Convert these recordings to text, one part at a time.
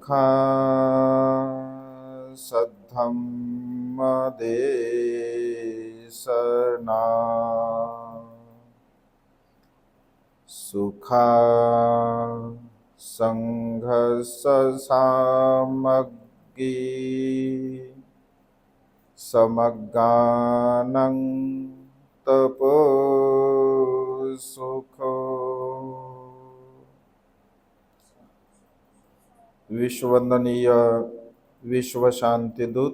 सद्धम्मदेशना सुखा सङ्घससामग्गी समगानं तपो सुखो विश्ववंदनीय विश्वशांतीदूत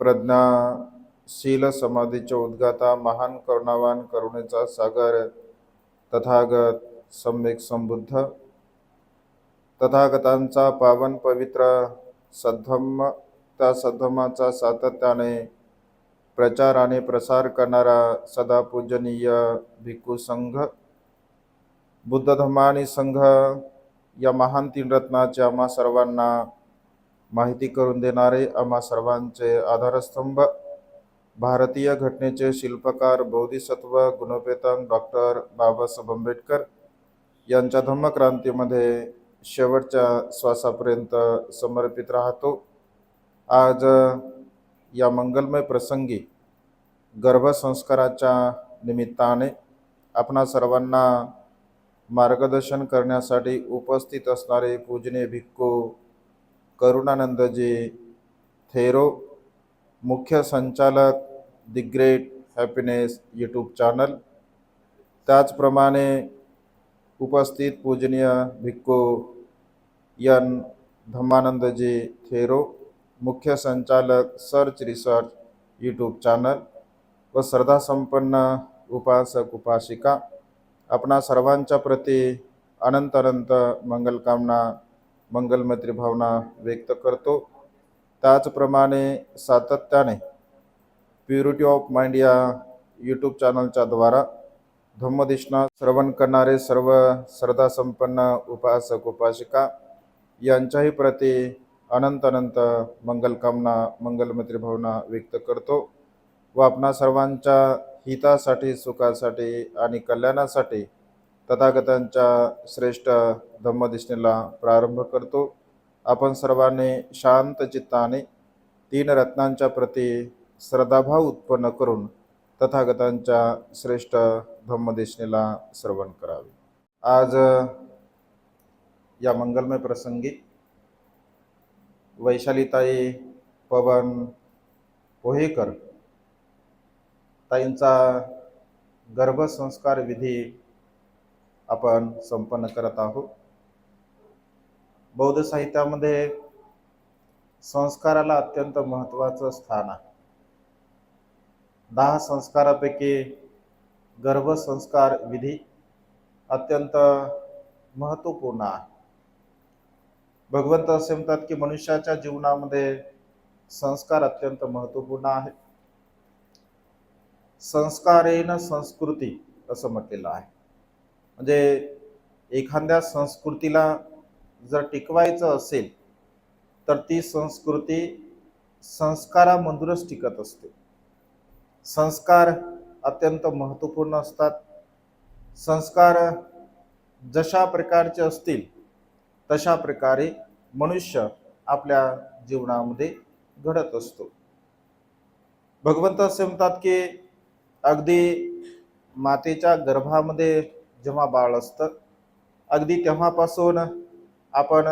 प्रज्ञाशील समाधीचे उद्गाता महान करुणावान करुणेचा सागर तथागत सम्यक संबुद्ध तथागतांचा पावन पवित्र सद्धम्म त्या सद्धम्माचा सातत्याने प्रचार आणि प्रसार करणारा सदा पूजनीय भिक्खू संघ बुद्ध धम्म संघ या महान तीन रत्नाचे आम्हा सर्वांना माहिती करून देणारे आम्हा सर्वांचे आधारस्तंभ. भारतीय घटनेचे शिल्पकार बौद्धिसत्व गुणपेतन डॉक्टर बाबासाहेब आंबेडकर यांच्या धम्मक्रांतीमध्ये शेवटच्या श्वासापर्यंत समर्पित राहतो. आज या मंगलमय प्रसंगी गर्भसंस्काराच्या निमित्ताने आपणा सर्वांना मार्गदर्शन करण्यासाठी उपस्थित असणारे पूजनीय भिक्खू करुणानंदजी थेरो मुख्य संचालक the great happiness YouTube channel त्याचप्रमाणे उपस्थित पूजनीय भिक्खू यन धम्मानंदजी थेरो मुख्य संचालक सर्च रिसर्च यूट्यूब चॅनल व श्रद्धासंपन्न उपासक उपासिका आपणा सर्वांच्या प्रती अनंत अनंत मंगलकामना मंगलमैत्री भावना व्यक्त करतो. त्याचप्रमाणे सातत्याने प्युरिटी ऑफ माइंड या यूट्यूब चॅनलच्या द्वारा धम्मदिष्णा श्रवण करणारे सर्व श्रद्धासंपन्न उपासक उपासिका यांच्याही प्रती अनंत अनंत मंगलकामना मंगलमैत्री भावना व्यक्त करतो व आपणा सर्वांच्या हितासाठी सुखासाठी आणि कल्याणासाठी तथागतांच्या श्रेष्ठ धम्मदिष्णेला प्रारंभ करतो. आपण सर्वांनी शांत चित्ताने तीन रत्नांच्या प्रती श्रद्धाभाव उत्पन्न करून तथागतांच्या श्रेष्ठ धम्मदेशनेला श्रवण करावे. आज या मंगलमय प्रसंगी वैशालीताई पवन पोहेकर ताईंचा गर्भसंस्कार विधी आपण संपन्न करत आहोत. बौद्ध साहित्यामध्ये संस्काराला अत्यंत महत्त्वाचं स्थान आहे. दहा संस्कारापैकी गर्भसंस्कार विधी अत्यंत महत्त्वपूर्ण आहे. भगवंत असे म्हणतात की मनुष्याच्या जीवनामध्ये संस्कार अत्यंत महत्त्वपूर्ण आहे संस्कारेन संस्कृती असं म्हटलेलं आहे. म्हणजे एखाद्या संस्कृतीला जर टिकवायचं असेल तर ती संस्कृती संस्कारामधूनच टिकत असते. संस्कार अत्यंत महत्त्वपूर्ण असतात. संस्कार जशा प्रकारचे असतील तशा प्रकारे मनुष्य आपल्या जीवनामध्ये घडत असतो. भगवंत असे म्हणतात की अगदी मातेच्या गर्भामध्ये जेव्हा बाळ असतं अगदी तेव्हापासून आपण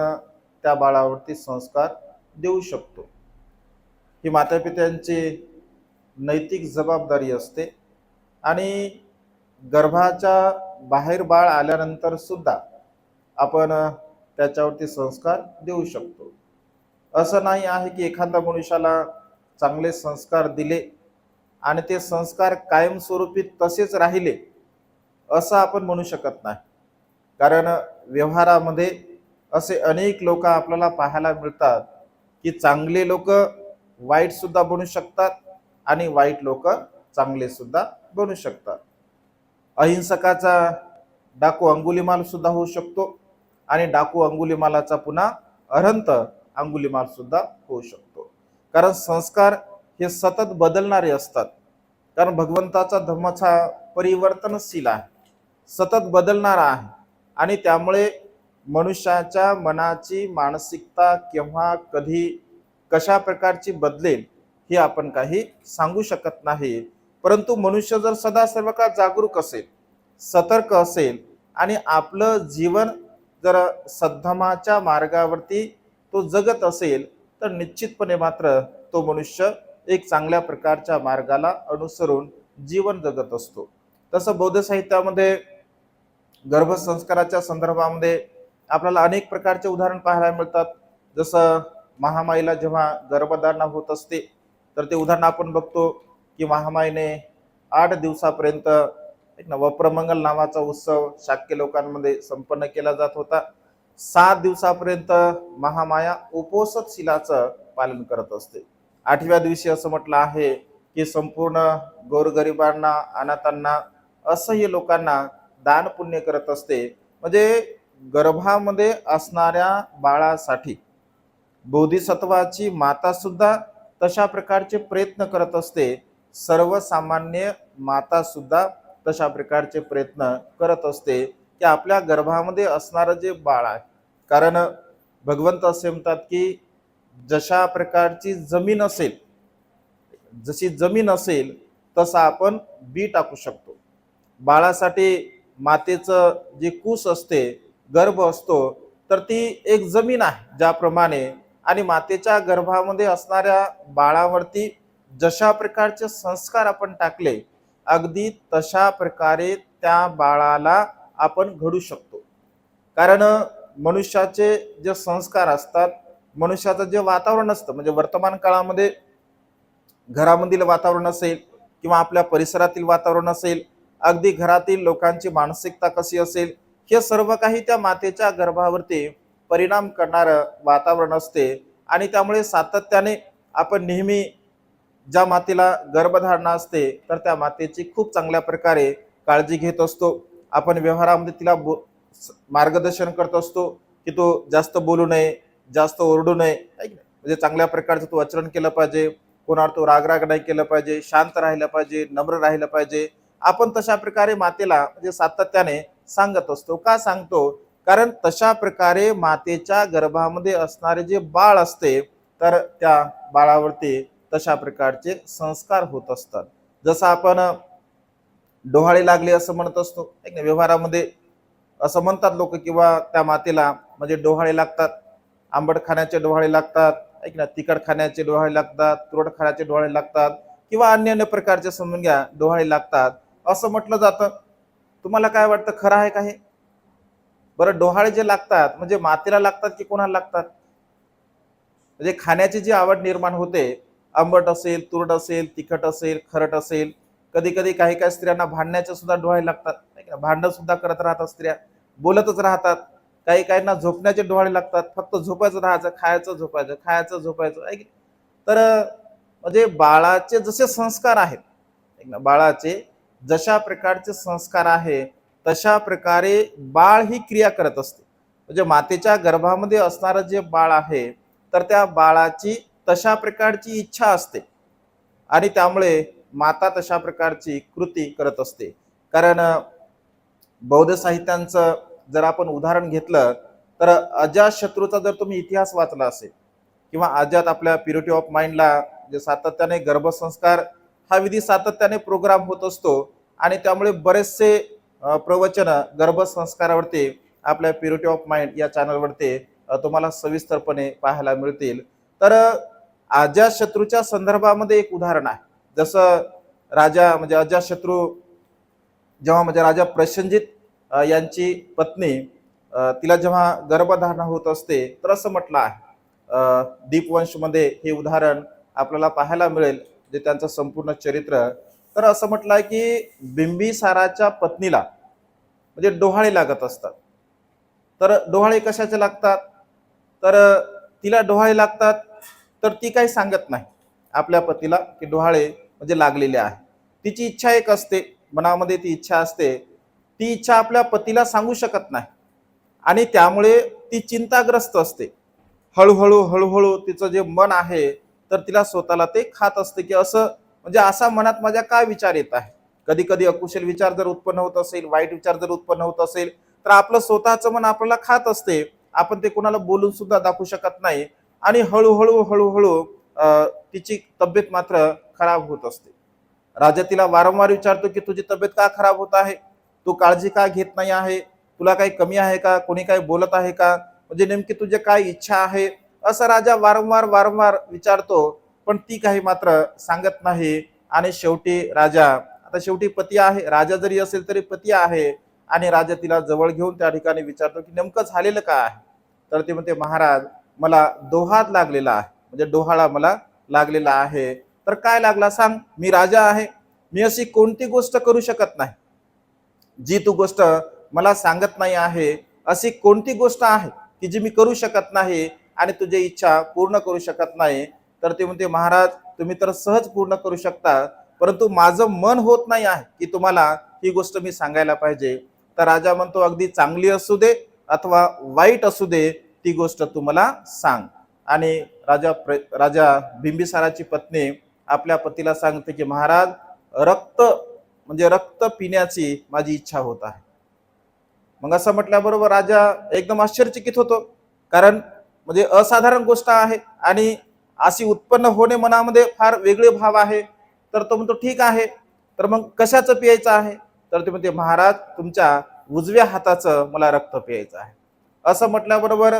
त्या बाळावरती संस्कार देऊ शकतो. ही मातापित्यांची नैतिक जबाबदारी असते आणि गर्भाच्या बाहेर बाळ आल्यानंतर सुद्धा आपण त्याच्यावरती संस्कार देऊ शकतो. असं नाही आहे की एखाद्या मनुष्याला चांगले संस्कार दिले आणि ते संस्कार कायमस्वरूपी तसेच राहिले असं आपण म्हणू शकत नाही. कारण व्यवहारामध्ये असे अनेक लोक आपल्याला पाहायला मिळतात की चांगले लोक वाईट सुद्धा बनू शकतात आणि वाईट लोक चांगले सुद्धा बनू शकतात. अहिंसकाचा डाकू अंगुलीमालसुद्धा होऊ शकतो आणि डाकू अंगुलीमालाचा पुन्हा अरंत अंगुलीमाल सुद्धा होऊ शकतो. कारण संस्कार हे सतत बदलणारे असतात. कारण भगवंताचा धर्मच हा परिवर्तनशील आहे. सतत बदलणारा आहे. आणि त्यामुळे मनुष्याच्या मनाची मानसिकता केव्हा कधी कशा प्रकारची बदलेल हे आपण काही सांगू शकत नाही. परंतु मनुष्य जर सदा सर्व काळ जागरूक असेल सतर्क असेल आणि आपलं जीवन जर सद्धमाच्या मार्गावरती तो जगत असेल तर निश्चितपणे मात्र तो मनुष्य एक चांगल्या प्रकारच्या मार्गाला अनुसरून जीवन जगत असतो. तसं बौद्ध साहित्यामध्ये गर्भसंस्काराच्या संदर्भामध्ये आपल्याला अनेक प्रकारचे उदाहरण पाहायला मिळतात. जसं महामाईला जेव्हा गर्भधारणा होत असते तर ते उदाहरण आपण बघतो की महामाईने आठ दिवसापर्यंत एक ना वप्रमंगल नावाचा उत्सव शाक्य लोकांमध्ये संपन्न केला जात होता. सात दिवसापर्यंत महामाया उपोषतशिलाचं पालन करत असते. आठव्या दिवशी असं म्हटलं आहे की संपूर्ण गोरगरिबांना अनाथांना असह्य लोकांना दान पुण्य करत असते. म्हणजे गर्भामध्ये असणाऱ्या बाळासाठी बोधिसत्वाची माता सुद्धा तशा प्रकारचे प्रयत्न करत असते. सर्वसामान्य माता सुद्धा तशा प्रकारचे प्रयत्न करत असते की आपल्या गर्भामध्ये असणारं जे बाळ आहे. कारण भगवंत असे म्हणतात की जशा प्रकारची जमीन असेल जशी जमीन असेल तसा आपण बी टाकू शकतो. बाळासाठी मातेचं जे कूस असते गर्भ असतो तर ती एक जमीन आहे ज्याप्रमाणे आणि मातेच्या गर्भामध्ये असणाऱ्या बाळावरती जशा प्रकारचे संस्कार आपण टाकले अगदी तशा प्रकारे त्या बाळाला आपण घडू शकतो. कारण मनुष्याचे जे संस्कार असतात मनुष्याचं जे वातावरण असतं म्हणजे वर्तमान काळामध्ये घरामधील वातावरण असेल किंवा आपल्या परिसरातील वातावरण असेल अगदी घरातील लोकांची मानसिकता कशी असेल हे सर्व काही त्या मातेच्या गर्भावरती परिणाम करणारं वातावरण असते. आणि त्यामुळे सातत्याने आपण नेहमी ज्या मातेला गर्भधारणा असते तर त्या मातेची खूप चांगल्या प्रकारे काळजी घेत असतो. आपण व्यवहारामध्ये तिला बो मार्गदर्शन करत असतो की तो जास्त बोलू नये जास्त ओरडू नये. म्हणजे चांगल्या प्रकारचं तू आचरण केलं पाहिजे. कोणावर तो रागराग नाही केलं पाहिजे. शांत राहिलं पाहिजे. नम्र राहिलं पाहिजे. आपण तशा प्रकारे मातेला म्हणजे सातत्याने सांगत असतो. का सांगतो? कारण तशा प्रकारे मातेच्या गर्भामध्ये असणारे जे बाळ असते तर त्या बाळावरती तशा प्रकारचे संस्कार होत असतात. जसं आपण डोहाळे लागले असं म्हणत असतो. ना व्यवहारामध्ये असं म्हणतात लोक किंवा त्या मातेला म्हणजे डोहाळे लागतात. आंबट खाण्याचे डोहाळे लागतात ऐक ना तिखट खाण्याचे डोहाळे लागतात तुरट खाण्याचे डोहाळे लागतात किंवा अन्य अन्य प्रकारचे समजून घ्या डोहाळे लागतात असं म्हटलं जातं. तुम्हाला काय वाटतं खरं आहे का हे? बरं डोहाळे जे लागतात म्हणजे मातेला लागतात की कोणाला लागतात? म्हणजे खाण्याची जी आवड निर्माण होते आंबट असेल तुरट असेल तिखट असेल खरट असेल कधी कधी काही काही स्त्रियांना भांडण्याचे सुद्धा डोहाळे लागतात. भांडण सुद्धा करत राहतात स्त्रिया बोलतच राहतात. काही काहींना झोपण्याचे डोहाळे लागतात फक्त झोपायचं राहायचं खायचं झोपायचं खायचं झोपायचं ऐक तर म्हणजे बाळाचे जसे संस्कार आहेत ना, बाळाचे जशा प्रकारचे संस्कार आहे तशा प्रकारे बाळ ही क्रिया करत असते. म्हणजे मातेच्या गर्भामध्ये असणारं जे बाळ आहे तर त्या बाळाची तशा प्रकारची इच्छा असते. आणि त्यामुळे माता तशा प्रकारची कृती करत असते. कारण बौद्ध साहित्यांचं जर आपण उदाहरण घेतलं तर अजातशत्रूचा जर तुम्ही इतिहास वाचला असेल किंवा अजात आपल्या प्युरिटी ऑफ माइंडला जे सातत्याने गर्भसंस्कार हा विधी सातत्याने प्रोग्राम होत असतो आणि त्यामुळे बरेचसे प्रवचनं प्रवचन गर्भसंस्कारावरती आपल्या प्युरिटी ऑफ माइंड या चॅनलवरती तुम्हाला सविस्तरपणे पाहायला मिळतील. तर अजातशत्रूच्या संदर्भामध्ये एक उदाहरण आहे. जसं राजा म्हणजे अजातशत्रू जेव्हा म्हणजे राजा प्रसंजित यांची पत्नी तिला जेव्हा गर्भधारणा होत असते तर असं म्हटलं आहे. दीपवंशमध्ये हे उदाहरण आपल्याला पाहायला मिळेल जे त्यांचं संपूर्ण चरित्र. तर असं म्हटलं आहे की बिंबिसाराच्या पत्नीला म्हणजे डोहाळे लागत असतात. तर डोहाळे कशाचे लागतात? तर तिला डोहाळे लागतात तर ती काही सांगत नाही आपल्या पतीला की डोहाळे म्हणजे लागलेले आहे. तिची इच्छा एक असते मनामध्ये ती इच्छा असते ती इच्छा आपल्या पतीला सांगू शकत नाही. आणि त्यामुळे ती चिंताग्रस्त असते. हळूहळू हळूहळू तिचं जे मन आहे तर तिला स्वतःला ते खात असते की असं म्हणजे असा मनात माझ्या काय विचार येत आहे? कधी कधी अकुशल विचार जर उत्पन्न होत असेल वाईट विचार जर उत्पन्न होत असेल तर आपलं स्वतःचं मन आपल्याला खात असते. आपण ते कोणाला बोलून सुद्धा दाखवू शकत नाही. आणि हळूहळू हळूहळू तिची तब्येत मात्र खराब होत असते. राजा तिला वारंवार विचारतो की तुझी तब्येत का खराब होत आहे? तू काळजी का घेत नाही आहे? तुला काही कमी आहे का? कोणी काही बोलत आहे का? म्हणजे नेमकी तुझे काय इच्छा आहे? असं राजा वारंवार वारंवार विचारतो पण ती काही मात्र सांगत नाही. आणि शेवटी राजा आता शेवटी पती आहे. राजा जरी असेल तरी पती आहे. आणि राजा तिला जवळ घेऊन त्या ठिकाणी विचारतो की नेमकं झालेलं काय आहे? तर ते म्हणते महाराज मला दोहात लागलेला आहे. म्हणजे डोहाळा मला लागलेला आहे. तर काय लागला सांग? मी राजा आहे. मी अशी कोणती गोष्ट करू शकत नाही. जी तू गोष्ट मला सांगत नाही आहे अशी कोणती गोष्ट आहे की जी मी करू शकत नाही आणि तुझी इच्छा पूर्ण करू शकत नाही? तर ते म्हणते महाराज तुम्ही तर सहज पूर्ण करू शकता परंतु माझं मन होत नाही आहे की तुम्हाला ही गोष्ट मी सांगायला पाहिजे. तर राजा म्हणतो अगदी चांगली असू दे अथवा वाईट असू दे ती गोष्ट तू मला सांग. आणि राजा प्र राजा बिंबिसाराची पत्नी आपल्या पतीला सांगते की महाराज रक्त म्हणजे रक्त पिण्याची माझी इच्छा होत आहे. मग असं म्हटल्याबरोबर राजा एकदम आश्चर्यचकित होतो. कारण म्हणजे असाधारण गोष्ट आहे आणि अशी उत्पन्न होणे मनामध्ये फार वेगळे भाव आहे. तर तो म्हणतो ठीक आहे. तर मग कशाचं पियायचं आहे? तर ते म्हणते महाराज तुमच्या उजव्या हाताचं मला रक्त पियायचं आहे. असं म्हटल्याबरोबर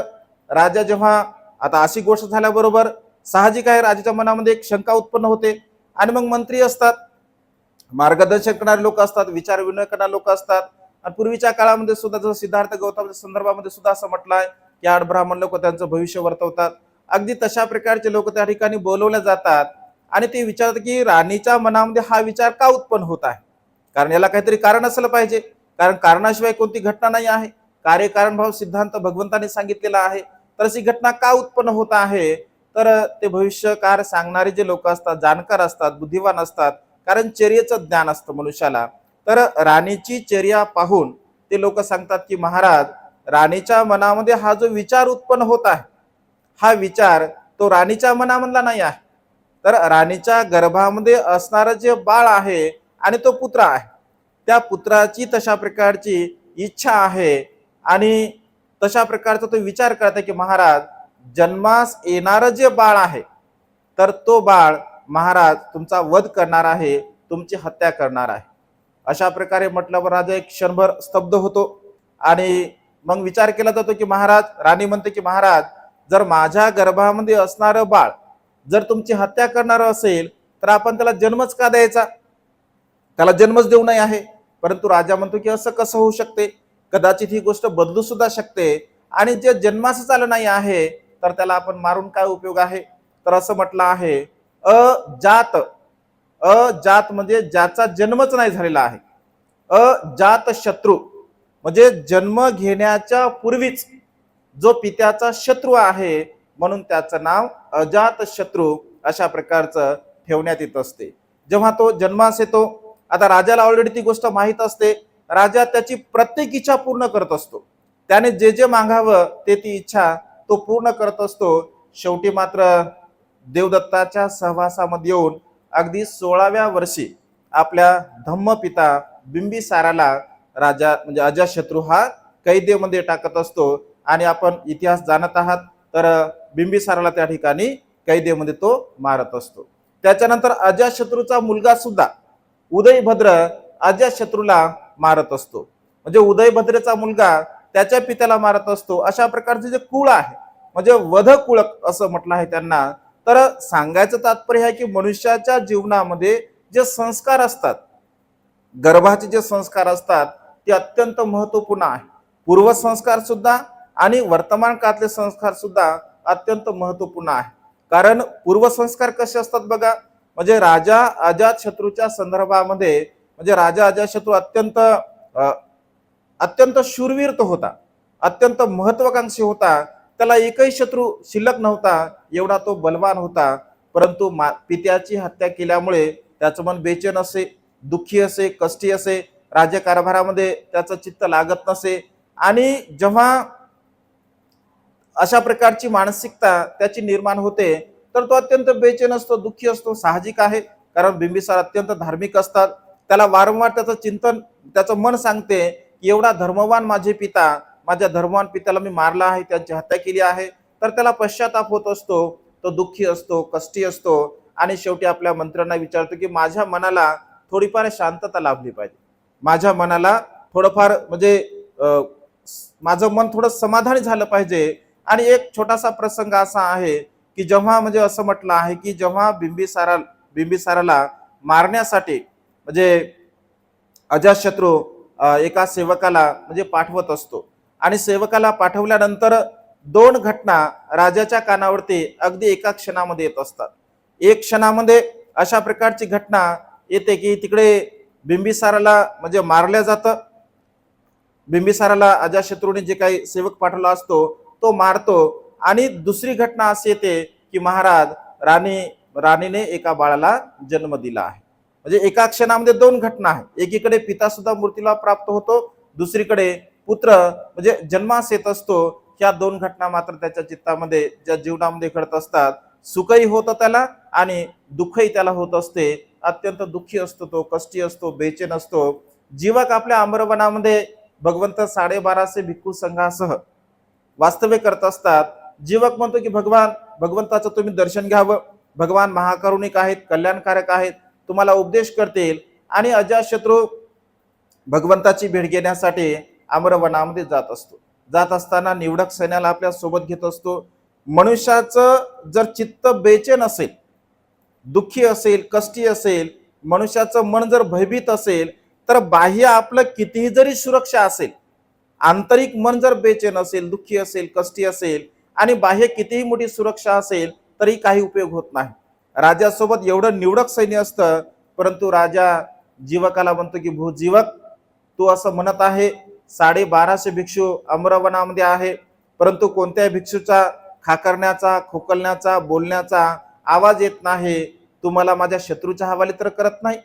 राजा जेव्हा आता अशी गोष्ट झाल्याबरोबर साहजिक आहे राजाच्या मनामध्ये एक शंका उत्पन्न होते. आणि मग मंत्री असतात. मार्गदर्शन करणारे लोक असतात विचार विनय करणारे लोक असतात. आणि पूर्वीच्या काळामध्ये सुद्धा जसं सिद्धार्थ गौतमच्या संदर्भामध्ये सुद्धा असं म्हटलंय की आठ ब्राह्मण लोक त्यांचं भविष्य वर्तवतात. अगदी तशा प्रकारचे लोक त्या ठिकाणी बोलवले जातात. आणि ते विचारतात की राणीच्या मनामध्ये हा विचार का उत्पन्न होत आहे? कारण याला काहीतरी कारण असलं पाहिजे. कारण कारणाशिवाय कोणती घटना नाही आहे. कार्यकारणभाव सिद्धांत भगवंताने सांगितलेला आहे. तर अशी घटना का उत्पन्न होत आहे? तर ते भविष्यकार सांगणारे जे लोक असतात जाणकार असतात बुद्धिवान असतात कारण चर्येचं ज्ञान असतं मनुष्याला. तर राणीची चर्या पाहून ते लोक सांगतात की महाराज राणीच्या मनामध्ये हा जो विचार उत्पन्न होत आहे हा विचार तो राणीच्या मनामधला नाही आहे. तर राणीच्या गर्भामध्ये असणारं जे बाळ आहे आणि तो पुत्र आहे त्या पुत्राची तशा प्रकारची इच्छा आहे आणि तशा प्रकारचा तो विचार करते की महाराज जन्मास येणारं जे बाळ आहे तर तो बाळ महाराज तुमचा वध करणार आहे तुमची हत्या करणार आहे. अशा प्रकारे म्हटल्यावर राजा एक क्षणभर स्तब्ध होतो. आणि मग विचार केला जातो की महाराज राणी म्हणते की महाराज जर माझ्या गर्भामध्ये असणारं बाळ जर तुमची हत्या करणार असेल तर आपण त्याला जन्मच का द्यायचा? त्याला जन्मच देऊ नये आहे. परंतु राजा म्हणतो की असं कसं होऊ शकते? कदाचित ही गोष्ट बदलू सुद्धा शकते. आणि जे जन्मास आलं नाही आहे तर त्याला आपण मारून काय उपयोग आहे? तर असं म्हटलं आहे अजात. अजात म्हणजे ज्याचा जन्मच नाही झालेला आहे. अजात शत्रू म्हणजे जन्म घेण्याच्या पूर्वीच जो पित्याचा शत्रू आहे म्हणून त्याचं नाव अजात शत्रू अशा प्रकारचं ठेवण्यात येत असते. जेव्हा तो जन्मास येतो आता राजाला ऑलरेडी ती गोष्ट माहीत असते. राजा त्याची प्रत्येक इच्छा पूर्ण करत असतो. त्याने जे जे मागावं ते ती इच्छा तो पूर्ण करत असतो. शेवटी मात्र देवदत्ताच्या सहवासामध्ये येऊन अगदी सोळाव्या वर्षी आपल्या धम्मपिता बिंबिसाराला राजा म्हणजे अजाशत्रू हा कैदेमध्ये टाकत असतो. आणि आपण इतिहास जाणत आहात तर बिंबिसाराला त्या ठिकाणी कैदेमध्ये तो मारत असतो. त्याच्यानंतर अजाशत्रूचा मुलगा सुद्धा उदयभद्र अजाशत्रूला मारत असतो. म्हणजे उदयभद्रेचा मुलगा त्याच्या पित्याला मारत असतो. अशा प्रकारचे जे कुळ आहे म्हणजे वध कुळ असं म्हटलं आहे त्यांना तर सांगायचं तात्पर्य आहे की मनुष्याच्या जीवनामध्ये जे संस्कार असतात गर्भाचे जे संस्कार असतात ते अत्यंत महत्त्वपूर्ण आहे. पूर्वसंस्कार सुद्धा आणि वर्तमान काळातले संस्कार सुद्धा अत्यंत महत्त्वपूर्ण आहे. कारण पूर्वसंस्कार कसे असतात बघा म्हणजे राजा अजात शत्रूच्या संदर्भामध्ये म्हणजे राजा अजात शत्रू अत्यंत अत्यंत शूरवीर तो होता. अत्यंत महत्वाकांक्षी होता. त्याला एकही शत्रू शिल्लक नव्हता एवढा तो बलवान होता. परंतु मा पित्याची हत्या केल्यामुळे त्याचं मन बेचैन असे दुःखी असे कष्टी असे राज्यकारभारामध्ये त्याचं चित्त लागत नसे. आणि जेव्हा अशा प्रकारची मानसिकता त्याची निर्माण होते तर तो अत्यंत बेचैन असतो दुःखी असतो साहजिक आहे. कारण बिंबिसार अत्यंत धार्मिक असतात. त्याला वारंवार त्याचं चिंतन त्याचं मन सांगते की एवढा धर्मवान माझे पिता माझ्या धर्मवान पित्याला मी मारला आहे त्यांची हत्या केली आहे. तर त्याला पश्चाताप होत असतो तो दुःखी असतो कष्टी असतो आणि शेवटी आपल्या मंत्र्यांना विचारतो की माझ्या मनाला थोडीफार शांतता लाभली पाहिजे. माझ्या मनाला थोडंफार म्हणजे माझं मन थोडं समाधानी झालं पाहिजे. आणि एक छोटासा प्रसंग असा आहे की जेव्हा म्हणजे असं म्हटलं आहे की जेव्हा बिंबिसारा बिंबिसाराला मारण्यासाठी म्हणजे अजातशत्रू एका सेवकाला म्हणजे पाठवत असतो आणि सेवकाला पाठवल्यानंतर दोन घटना राजाच्या कानावरती अगदी एका क्षणामध्ये येत असतात. एक क्षणामध्ये अशा प्रकारची घटना येते की तिकडे बिंबिसाराला म्हणजे मारल्या जातं. बिंबिसाराला अजाशत्रूने जे काही सेवक पाठवला असतो तो मारतो आणि दुसरी घटना अशी येते की महाराज राणी राणीने एका बाळाला जन्म दिला आहे. म्हणजे एका क्षणामध्ये दोन घटना आहेत. एकीकडे पिता सुद्धा मूर्तीला प्राप्त होतो दुसरीकडे पुत्र म्हणजे जन्मास येत असतो ह्या दोन घटना मात्र त्याच्या चित्तामध्ये ज्या जीवनामध्ये घडत असतात. सुखही होतं त्याला आणि दुःखही त्याला होत असते. अत्यंत दुःखी असतो तो कष्टी असतो बेचैन असतो. जीवक आपल्या आम्रवनामध्ये भगवंत साडेबाराशे भिक्खू संघासह वास्तव्य करत असतात. जीवक म्हणतो की भगवान भगवंताचं तुम्ही दर्शन घ्यावं. भगवान महाकरुणिक आहेत कल्याणकारक आहेत. तुम्हाला उपदेश करतील आणि अजातशत्रू भगवंताची भेट घेण्यासाठी आम्रवनामध्ये जात असतो. जात असताना निवडक सैन्याला आपल्यासोबत घेत असतो. मनुष्याचं जर चित्त बेचैन असेल दुःखी असेल कष्टी असेल मनुष्याचं मन जर भयभीत असेल तर बाह्य आपलं कितीही जरी सुरक्षा असेल आंतरिक मन जर बेचैन असेल दुःखी असेल कष्टी असेल आणि बाह्य कितीही मोठी सुरक्षा असेल तरी काही उपयोग होत नाही. राजासोबत एवढं निवडक सैन्य असतं परंतु राजा जीवकाला म्हणतो की भू जीवक तू असं म्हणत आहे साडेबाराशे भिक्षू अमरवनामध्ये आहे. परंतु कोणत्याही भिक्षूचा खाकरण्याचा खोकलण्याचा बोलण्याचा आवाज येत नाही. तुम्हाला माझ्या शत्रूच्या हवाली तर करत नाही.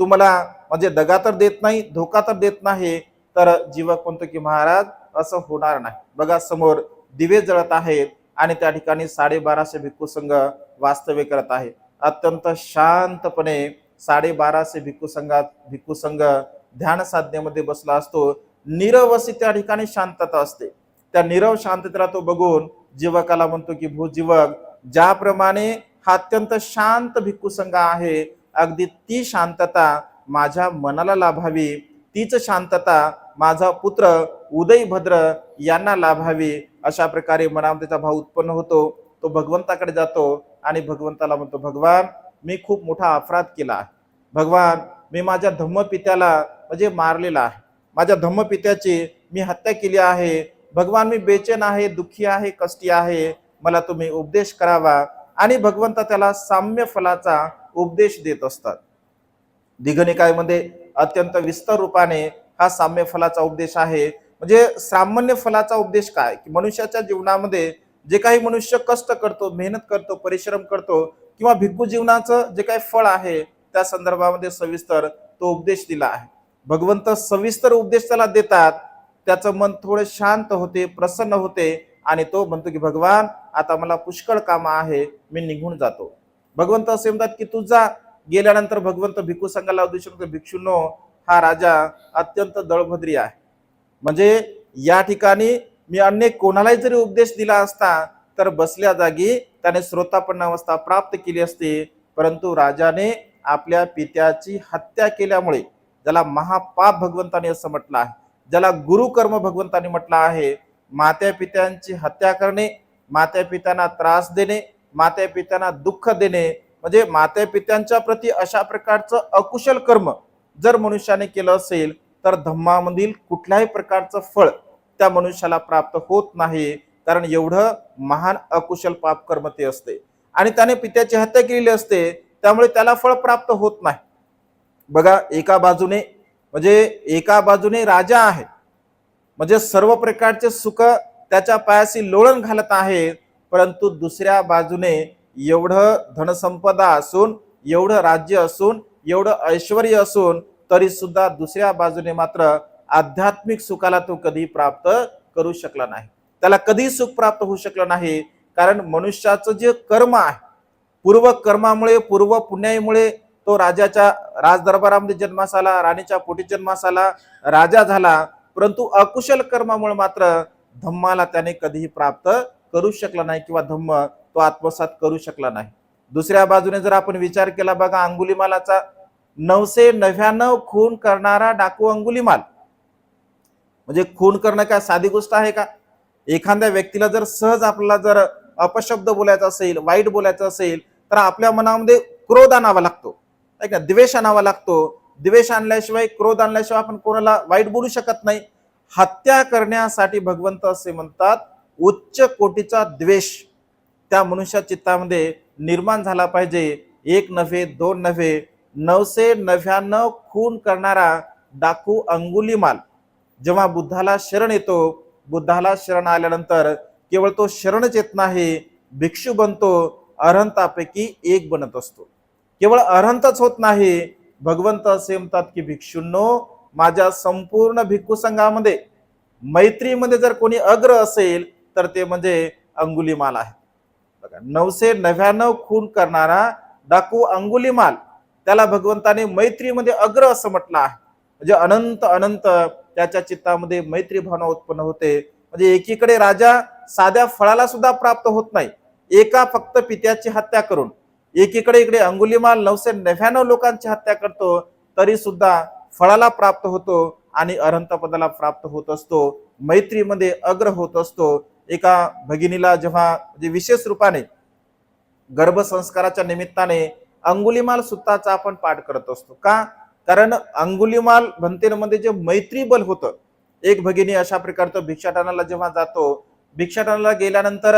तुम्हाला म्हणजे दगा तर देत नाही धोका तर देत नाही. तर जीवक म्हणतो की महाराज असं होणार नाही. बघा समोर दिवे जळत आहेत आणि त्या ठिकाणी साडेबाराशे भिक्खू संघ वास्तव्य करत आहे. अत्यंत शांतपणे साडेबाराशे भिक्खू संघात भिक्खू संघ ध्यान साधनेमध्ये बसला असतो. नीरव अशी त्या ठिकाणी शांतता असते. त्या नीरव शांततेला तो बघून जीवकाला म्हणतो की भू जीवक ज्याप्रमाणे हा अत्यंत शांत भिक्खू संघ आहे अगदी ती शांतता माझ्या मनाला लाभावी तीच शांतता माझा पुत्र उदयभद्र यांना लाभावी अशा प्रकारे मनामध्ये त्याचा भाव उत्पन्न होतो. तो भगवंताकडे जातो आणि भगवंताला म्हणतो भगवान मी खूप मोठा अपराध केला आहे. भगवान मी माझ्या धम्मपित्याला म्हणजे मारलेला आहे. माझ्या धम्मपित्याची मी हत्या केली आहे. भगवान मी बेचैन आहे दुःखी आहे कष्टी आहे. मला तुम्ही उपदेश करावा. आणि भगवंत त्याला साम्य फलाचा उपदेश देत असतात. दिघनिकायमध्ये अत्यंत विस्तर रूपाने हा साम्य फलाचा उपदेश आहे. म्हणजे सामान्य फलाचा उपदेश काय? की मनुष्याच्या जीवनामध्ये जे काही मनुष्य कष्ट करतो मेहनत करतो परिश्रम करतो किंवा भिक्खू जीवनाचं जे काही फळ आहे त्या संदर्भामध्ये सविस्तर तो उपदेश दिला आहे. भगवंत सविस्तर उपदेश त्याला देतात. त्याचं मन थोडे शांत होते प्रसन्न होते आणि तो म्हणतो की भगवान आता मला पुष्कळ काम आहे मी निघून जातो. भगवंत असे म्हणतात की तुझा गेल्यानंतर भगवंत भिक्खू संघाला उद्देश म्हणतो भिक्षूंनो हा राजा अत्यंत दळभद्री आहे. म्हणजे या ठिकाणी मी अन्य कोणालाही जरी उपदेश दिला असता तर बसल्या जागी त्याने श्रोतापन्न अवस्था प्राप्त केली असते. परंतु राजाने आपल्या पित्याची हत्या केल्यामुळे ज्याला महापाप भगवंताने असं म्हटलं आहे ज्याला गुरुकर्म भगवंताने म्हटलं आहे मात्या पित्यांची हत्या करणे मात्या पित्यांना त्रास देणे मात्या पित्यांना दुःख देणे म्हणजे मात्या पित्यांच्या प्रती अशा प्रकारचं अकुशल कर्म जर मनुष्याने केलं असेल तर धम्मामधील कुठल्याही प्रकारचं फळ त्या मनुष्याला प्राप्त होत नाही कारण एवढं महान अकुशल पाप कर्म ते असते. आणि त्याने पित्याची हत्या केलेली असते त्यामुळे त्याला फळ प्राप्त होत नाही. बघा एका बाजूने म्हणजे एका बाजूने राजा आहे. म्हणजे सर्व प्रकारचे सुख त्याच्या पायाशी लोळण घालत आहे परंतु दुसऱ्या बाजूने एवढं धनसंपदा असून एवढं राज्य असून एवढं ऐश्वर असून तरी सुद्धा दुसऱ्या बाजूने मात्र आध्यात्मिक सुखाला तो कधी प्राप्त करू शकला नाही. त्याला कधीही सुख प्राप्त होऊ शकलं नाही? कारण मनुष्याचं जे कर्म आहे पूर्व कर्मामुळे पूर्व पुण्याईमुळे तो राजाच्या राजदरबारामध्ये जन्मास आला राणीच्या पोटी जन्मास आला राजा झाला. परंतु अकुशल कर्मामुळे मात्र धम्माला त्याने कधीही प्राप्त करू शकला नाही किंवा धम्म तो आत्मसात करू शकला नाही. दुसऱ्या बाजूने जर आपण विचार केला बघा अंगुलीमालाचा नऊशे नव्याण्णव खून करणारा डाकू अंगुलीमाल. म्हणजे खून करणं काय साधी गोष्ट आहे का? एखाद्या व्यक्तीला जर सहज आपल्याला जर अपशब्द बोलायचा असेल वाईट बोलायचं असेल तर आपल्या मनामध्ये क्रोध आणावा लागतो. का? द्वेष आणावा लागतो. द्वेष आणल्याशिवाय क्रोध आणल्याशिवाय आपण कोणाला वाईट बोलू शकत नाही. हत्या करण्यासाठी भगवंत असे म्हणतात उच्च कोटीचा द्वेष त्या मनुष्या चित्तामध्ये निर्माण झाला पाहिजे. एक नव्हे दोन नव्हे नऊशे नव्याण्णव खून करणारा डाकू अंगुलीमाल जेव्हा बुद्धाला शरण येतो बुद्धाला शरण आल्यानंतर केवळ तो शरणच येत नाही भिक्षू बनतो अरहंतापैकी एक बनत असतो. केवळ अरहंतच होत नाही. भगवंत असे म्हणतात की भिक्षूंनो माझ्या संपूर्ण भिक्खू संघामध्ये मैत्रीमध्ये जर कोणी अग्र असेल तर ते म्हणजे अंगुलीमाल आहे. बघा नऊशे नव्याण्णव खून करणारा डाकू अंगुलीमाल त्याला भगवंताने मैत्रीमध्ये अग्र असं म्हटलं आहे. म्हणजे अनंत अनंत त्याच्या चित्तामध्ये मैत्री भावना उत्पन्न होते. म्हणजे एकीकडे राजा साध्या फळाला सुद्धा प्राप्त होत नाही. एका फक्त पित्याची हत्या करून एकीकडे इकडे अंगुलीमाल नऊशे नव्याण्णव लोकांची हत्या करतो तरी सुद्धा फळाला प्राप्त होतो आणि अरहंतपदाला प्राप्त होत असतो. मैत्रीमध्ये अग्र होत असतो. एका भगिनीला जेव्हा म्हणजे विशेष रूपाने गर्भसंस्काराच्या निमित्ताने अंगुलीमाल सुत्ताचा आपण पाठ करत असतो. का? कारण अंगुलीमाल भंतेमध्ये जे मैत्री बल होतं एक भगिनी अशा प्रकारचं भिक्षाटनाला जेव्हा जातो भिक्षाटनाला गेल्यानंतर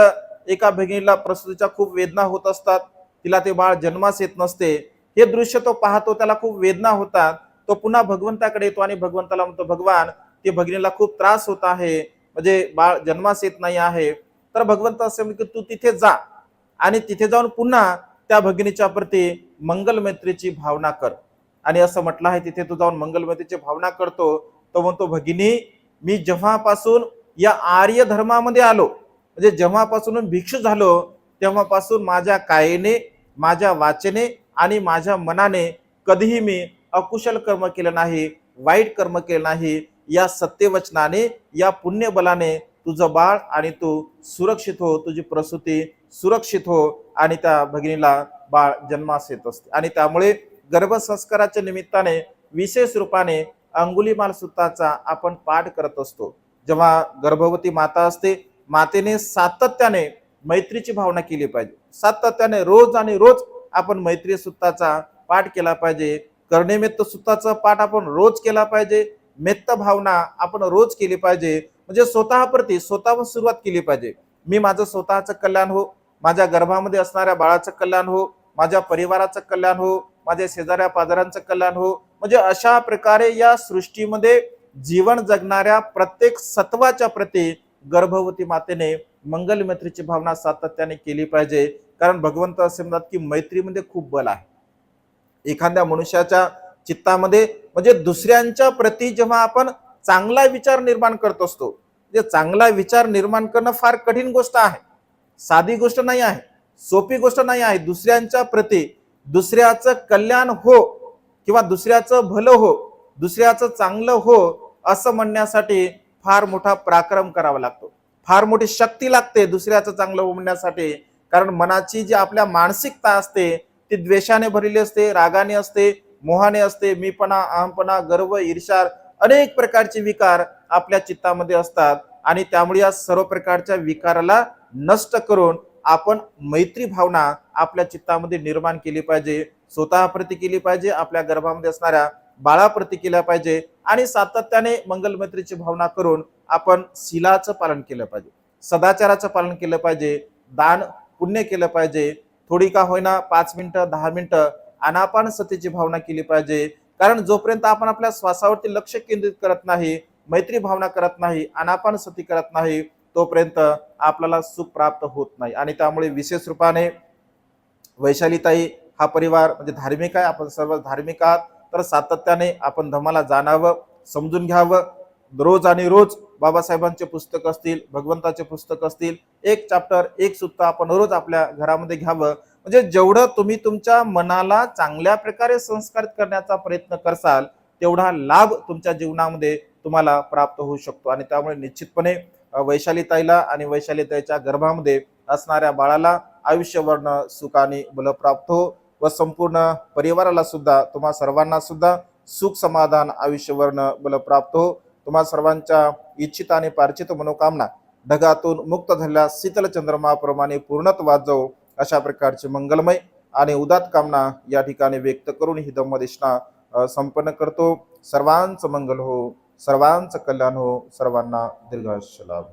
एका भगिनीला प्रसूतीच्या खूप वेदना होत असतात. तिला ते बाळ जन्मास येत नसते. हे दृश्य तो पाहतो त्याला खूप वेदना होतात. तो पुन्हा भगवंताकडे येतो आणि भगवंताला म्हणतो भगवान ते भगिनीला खूप त्रास होत आहे. म्हणजे बाळ जन्मास येत नाही आहे. तर भगवंत असे म्हणते की तू तिथे जा आणि तिथे जाऊन पुन्हा त्या भगिनीच्या प्रती मंगल मैत्रीची भावना कर. आणि असं म्हटलं आहे तिथे तू जाऊन मंगल मैत्रीची भावना करतो. तो म्हणतो भगिनी मी जेव्हापासून या आर्य धर्मामध्ये आलो म्हणजे जेव्हापासून भिक्षू झालो तेव्हापासून माझ्या कायेने माझ्या वाचेने आणि माझ्या मनाने कधीही मी अकुशल कर्म केलं नाही वाईट कर्म केलं नाही या सत्यवचनाने या पुण्यबलाने तुझं बाळ आणि तू सुरक्षित हो तुझी प्रसूती सुरक्षित हो आणि त्या भगिनीला बाळ जन्मास येत असते. आणि त्यामुळे गर्भसंस्काराच्या निमित्ताने विशेष रूपाने अंगुलीमाल सुत्ताचा आपण पाठ करत असतो. जेव्हा गर्भवती माता असते मातेने सातत्याने मैत्रीची भावना केली पाहिजे. सातत्याने रोज आणि रोज आपण मैत्री सुत्ताचा पाठ केला पाहिजे. कर्णेमित्त सुत्ताचा पाठ आपण रोज केला पाहिजे. मेत्त भावना आपण रोज केली पाहिजे. म्हणजे स्वतःप्रती स्वतः सुरुवात केली पाहिजे. मी माझं स्वतःचं कल्याण हो. माझ्या गर्भामध्ये असणाऱ्या बाळाचं कल्याण हो. माझ्या परिवाराचं कल्याण हो. माझ्या शेजाऱ्या पाजारांचं कल्याण हो. म्हणजे अशा प्रकारे या सृष्टीमध्ये जीवन जगणाऱ्या प्रत्येक सत्वाच्या प्रती गर्भवती मातेने मंगल मैत्रीची भावना सातत्याने केली पाहिजे. कारण भगवंत असे म्हणतात की मैत्रीमध्ये खूप बल आहे. एखाद्या मनुष्याच्या चित्तामध्ये म्हणजे दुसऱ्यांच्या प्रती जेव्हा आपण चांगला विचार निर्माण करत असतो म्हणजे चांगला विचार निर्माण करणं फार कठीण गोष्ट आहे. साधी गोष्ट नाही आहे सोपी गोष्ट नाही आहे. दुसऱ्यांच्या प्रती दुसऱ्याचं कल्याण हो किंवा दुसऱ्याचं भलं हो दुसऱ्याचं चांगलं हो असं म्हणण्यासाठी फार मोठा पराक्रम करावा लागतो. फार मोठी शक्ती लागते दुसऱ्याचं चांगलं उमण्यासाठी. कारण मनाची जी आपल्या मानसिकता असते ती द्वेषाने भरलेली असते रागाने असते मोहाने असते मीपणा अहमपणा गर्व ईर्षार अनेक प्रकारचे विकार आपल्या चित्तामध्ये असतात. आणि त्यामुळे या सर्व प्रकारच्या विकाराला नष्ट करून आपण मैत्री भावना आपल्या चित्तामध्ये निर्माण केली पाहिजे. स्वतःप्रती केली पाहिजे आपल्या गर्भामध्ये असणाऱ्या बाळाप्रती केल्या पाहिजे. आणि सातत्याने मंगल मैत्रीची भावना करून आपण शिलाचं पालन केलं पाहिजे. सदाचाराचं पालन केलं पाहिजे. दान पुण्य केलं पाहिजे. थोडी का होईना पाच मिनिटं दहा मिनिटं अनापान सतीची भावना केली पाहिजे. कारण जोपर्यंत आपण आपल्या श्वासावरती लक्ष केंद्रित करत नाही मैत्री भावना करत नाही अनापान सती करत नाही तोपर्यंत आपल्याला सुख प्राप्त होत नाही. आणि त्यामुळे विशेष रूपाने वैशालीताई हा परिवार म्हणजे धार्मिक आहे. आपण सर्व धार्मिक आहात. तर सातत्याने आपण धमाला जाणावं समजून घ्यावं. रोज आणि रोज बाबासाहेबांचे पुस्तक असतील भगवंताचे पुस्तक असतील एक चॅप्टर एक सुत्ता आपण रोज आपल्या घरामध्ये घ्यावं. म्हणजे जेवढं तुम्ही तुमच्या मनाला चांगल्या प्रकारे संस्कारित करण्याचा प्रयत्न करसाल तेवढा लाभ तुमच्या जीवनामध्ये तुम्हाला प्राप्त होऊ शकतो. आणि त्यामुळे निश्चितपणे वैशालीताईला आणि वैशालीताईच्या गर्भामध्ये असणाऱ्या बाळाला आयुष्यवर्ण सुखाने बल प्राप्त हो व संपूर्ण परिवाराला सुद्धा तुम्हा सर्वांना सुद्धा सुख समाधान आयुष्यवर्ण बल प्राप्त हो. तुम्हा सर्वांच्या इच्छित आणि पार्चित मनोकामना ढगातून मुक्त झालेल्या शीतल चंद्रमाप्रमाणे पूर्णत्वात जाऊ अशा प्रकारची मंगलमय आणि उदात कामना या ठिकाणी व्यक्त करून ही धम्मदेशना संपन्न करतो. सर्वांचं मंगल हो सर्वांचं कल्याण हो सर्वांना दीर्घायुष्य लाभ.